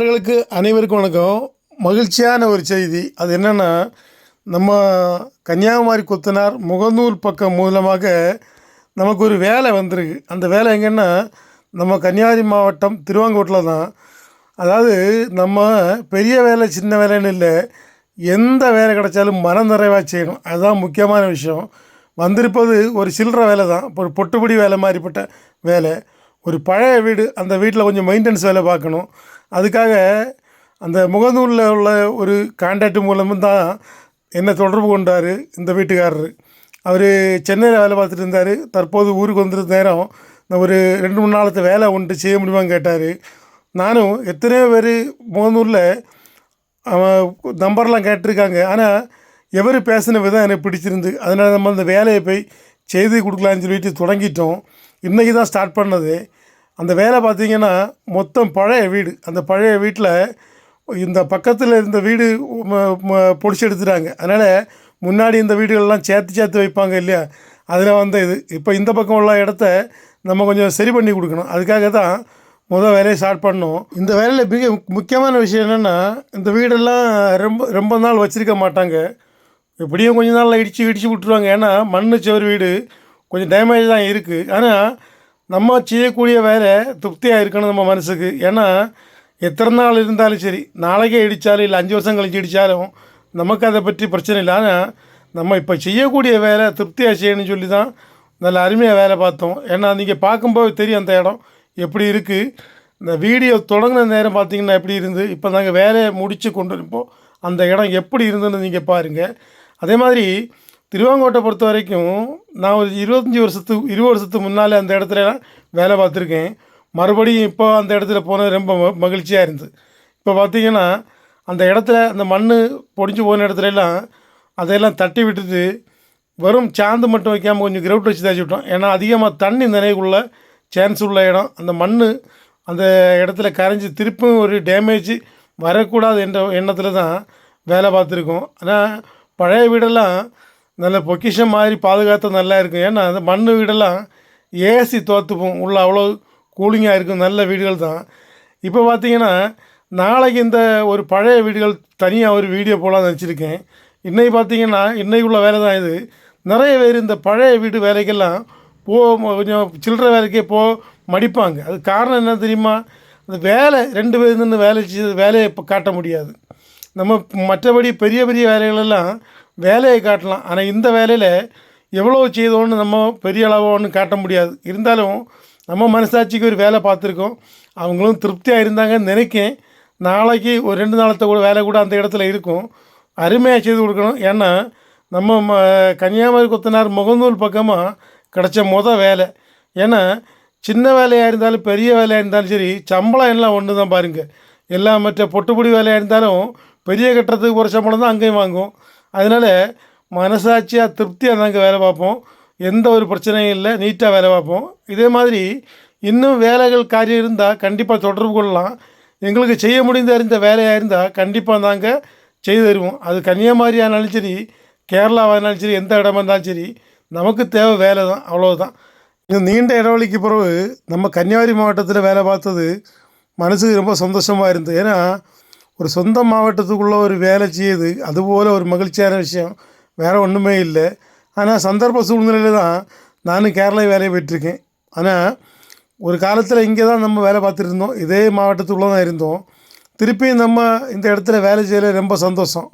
அவர்களுக்கு அனைவருக்கும் வணக்கம். மகிழ்ச்சியான ஒரு செய்தி. அது என்னென்னா நம்ம கன்னியாகுமரி கொத்தனார் முகநூல் பக்கம் மூலமாக நமக்கு ஒரு வேலை வந்திருக்கு. அந்த வேலை எங்கன்னா நம்ம கன்னியாகுமரி மாவட்டம் திருவாங்கோட்டில் தான். அதாவது நம்ம பெரிய வேலை சின்ன வேலைன்னு இல்லை எந்த வேலை கிடைச்சாலும் மனம் நிறைவாக செய்யணும். அதுதான் முக்கியமான விஷயம். வந்திருப்பது ஒரு சில்லற வேலை தான். ஒரு பொட்டுப்பிடி வேலை மாதிரிப்பட்ட வேலை. ஒரு பழைய வீடு அந்த வீட்டில் கொஞ்சம் மெயின்டெனன்ஸ் வேலை பார்க்கணும். அதுக்காக அந்த முகநூலில் உள்ள ஒரு கான்டாக்ட் மூலமும் தான் என்னை தொடர்பு கொண்டார் இந்த வீட்டுக்காரர். அவர் சென்னையில் வேலை பார்த்துட்டு இருந்தார். தற்போது ஊருக்கு வந்துருந்த நேரம் நான் ஒரு ரெண்டு மூணு நாளத்து வேலை ஒன்று செய்ய முடியுமான்னு கேட்டார். நானும் எத்தனையோ பேர் முகநூலில் அவன் நம்பர்லாம் கேட்டிருக்காங்க. ஆனால் எவர் பேசின விதம் எனக்கு பிடிச்சிருந்து அதனால் நம்ம அந்த வேலையை போய் செய்து கொடுக்கலான்னு சொல்லிட்டு தொடங்கிட்டோம். இன்றைக்கி தான் ஸ்டார்ட் பண்ணது. அந்த வேலை பார்த்திங்கன்னா மொத்தம் பழைய வீடு. அந்த பழைய வீட்டில் இந்த பக்கத்தில் இருந்த வீடு பொடிச்சு எடுத்துட்டாங்க. அதனால் முன்னாடி இந்த வீடுகள்லாம் சேர்த்து சேர்த்து வைப்பாங்க இல்லையா? அதில் வந்த இது. இப்போ இந்த பக்கம் உள்ள இடத்த நம்ம கொஞ்சம் சரி பண்ணி கொடுக்கணும். அதுக்காக தான் முதல் வேலையை ஸ்டார்ட் பண்ணோம். இந்த வேலையில் மிக முக்கியமான விஷயம் என்னென்னா இந்த வீடெல்லாம் ரொம்ப ரொம்ப நாள் வச்சுருக்க மாட்டாங்க. எப்படியும் கொஞ்ச நாளில் இடித்து இடித்து விட்டுருவாங்க. ஏன்னா மண் சுவர் வீடு கொஞ்சம் டேமேஜ் தான் இருக்குது ஆனால் நம்ம செய்யக்கூடிய வேலை திருப்தியாக இருக்கணும் நம்ம மனசுக்கு. ஏன்னா எத்தனை நாள் இருந்தாலும் சரி நாளைக்கே இடித்தாலும் இல்லை அஞ்சு வருஷம் கழிச்சு இடித்தாலும் நமக்கு அதை பற்றி பிரச்சனை இல்லை. ஆனால் நம்ம இப்போ செய்யக்கூடிய வேலை திருப்தியாக செய்யணும்னு சொல்லி தான் நல்ல அருமையாக வேலை பார்த்தோம். ஏன்னா நீங்கள் பார்க்கும்போது தெரியும் அந்த இடம் எப்படி இருக்குது இந்த வீடியோ தொடங்கின நேரம் பார்த்தீங்கன்னா எப்படி இருந்து இப்போ நாங்கள் வேலையை முடித்து கொண்டு இருப்போம் அந்த இடம் எப்படி இருந்ததுன்னு நீங்கள் பாருங்கள் அதே மாதிரி திருவாங்கோட்டை பொறுத்த வரைக்கும் நான் ஒரு இருபத்தஞ்சி வருஷத்துக்கு இருபது வருஷத்துக்கு முன்னால் அந்த இடத்துலலாம் வேலை பார்த்துருக்கேன். மறுபடியும் இப்போ அந்த இடத்துல போனது ரொம்ப ம- மகிழ்ச்சியாக இருந்தது. இப்போ பார்த்தீங்கன்னா அந்த இடத்துல அந்த மண் பொடிஞ்சு போன இடத்துலலாம் அதையெல்லாம் தட்டி விட்டுட்டு வெறும் சாந்து மட்டும் வைக்காமல் கொஞ்சம் கிரவுட் வச்சு தேய்ச்சி விட்டோம். ஏன்னா அதிகமாக தண்ணி நினைவுக்குள்ள சான்ஸ் உள்ள இடம். அந்த மண் அந்த இடத்துல கரைஞ்சி திருப்பும் ஒரு டேமேஜ் வரக்கூடாது என்ற எண்ணத்தில் தான் வேலை பார்த்துருக்கோம். ஆனால் பழைய வீடெல்லாம் நல்ல பொக்கிஷம் மாதிரி பாதுகாத்து நல்லா இருக்கும். ஏன்னா அந்த மண் வீடெல்லாம் ஏசி தோத்துப்போம் உள்ள அவ்வளோ கூலிங்காக இருக்கும். நல்ல வீடுகள் தான். இப்போ பார்த்தீங்கன்னா நாளைக்கு இந்த ஒரு பழைய வீடுகள் தனியாக ஒரு வீடியோ போடலாம்னு வச்சுருக்கேன் இன்றைக்கி பார்த்தீங்கன்னா இன்னைக்கு உள்ள வேலை தான் இது. நிறைய பேர் இந்த பழைய வீடு வேலைக்கெல்லாம் போ கொஞ்சம் சில்லற வேலைக்கே போ மடிப்பாங்க. அது காரணம் என்ன தெரியுமா? அந்த வேலை ரெண்டு பேர் நின்று வேலை செய்ய வேலையை இப்போ காட்ட முடியாது. நம்ம மற்றபடி பெரிய பெரிய வேலைகளெல்லாம் வேலையை காட்டலாம். ஆனால் இந்த வேலையில் எவ்வளோ செய்தோன்னு நம்ம பெரிய அளவோன்னு காட்ட முடியாது. இருந்தாலும் நம்ம மனசாட்சிக்கு ஒரு வேலை பார்த்துருக்கோம். அவங்களும் திருப்தியாக இருந்தாங்கன்னு நினைக்கேன். நாளைக்கு ஒரு ரெண்டு நாளத்தை கூட வேலை கூட அந்த இடத்துல இருக்கும். அருமையாக செய்து கொடுக்கணும். ஏன்னா நம்ம ம கன்னியாகுமரி கொத்தனார் முகநூல் பக்கமாக கிடச்ச முத வேலை. ஏன்னா சின்ன வேலையாக இருந்தாலும் பெரிய வேலையாக இருந்தாலும் சரி சம்பளம் எல்லாம் ஒன்று தான் பாருங்கள் எல்லாம் மற்ற பொட்டுப்பிடி வேலையாக இருந்தாலும் பெரிய கட்டத்துக்கு ஒரு சம்பளம் தான் அங்கேயும் வாங்குவோம். அதனால் மனசாட்சியாக திருப்தியாக நாங்கள் வேலை பார்ப்போம். எந்த ஒரு பிரச்சனையும் இல்லை நீட்டாக வேலை பார்ப்போம். இதே மாதிரி இன்னும் வேலைகள் காரியம் இருந்தால் கண்டிப்பாக தொடர்பு கொள்ளலாம். எங்களுக்கு செய்ய முடிந்த அறிந்த வேலையாக இருந்தால் கண்டிப்பாக நாங்கள் செய்து தருவோம். அது கன்னியாகுமரி இருந்தாலும் சரி கேரளாவாக இருந்தாலும் சரி எந்த இடமா இருந்தாலும் சரி நமக்கு தேவை வேலை தான் அவ்வளோதான் இது நீண்ட இடைவெளிக்கு பிறகு நம்ம கன்னியாகுமரி மாவட்டத்தில் வேலை பார்த்தது மனசுக்கு ரொம்ப சந்தோஷமாக இருந்தது. ஏன்னா ஒரு சொந்த மாவட்டத்துக்குள்ளே ஒரு வேலை செய்யுது அதுபோல் ஒரு மகிழ்ச்சியான விஷயம். வேறு ஒன்றுமே இல்லை. ஆனால் சந்தர்ப்ப சூழ்நிலையில் தான் நானும் கேரளா வேலையை போயிட்டுருக்கேன் ஆனால் ஒரு காலத்தில் இங்கே தான் நம்ம வேலை பார்த்துருந்தோம் இதே மாவட்டத்துக்குள்ளே தான் இருந்தோம். திருப்பியும் நம்ம இந்த இடத்துல வேலை செய்யல ரொம்ப சந்தோஷம்.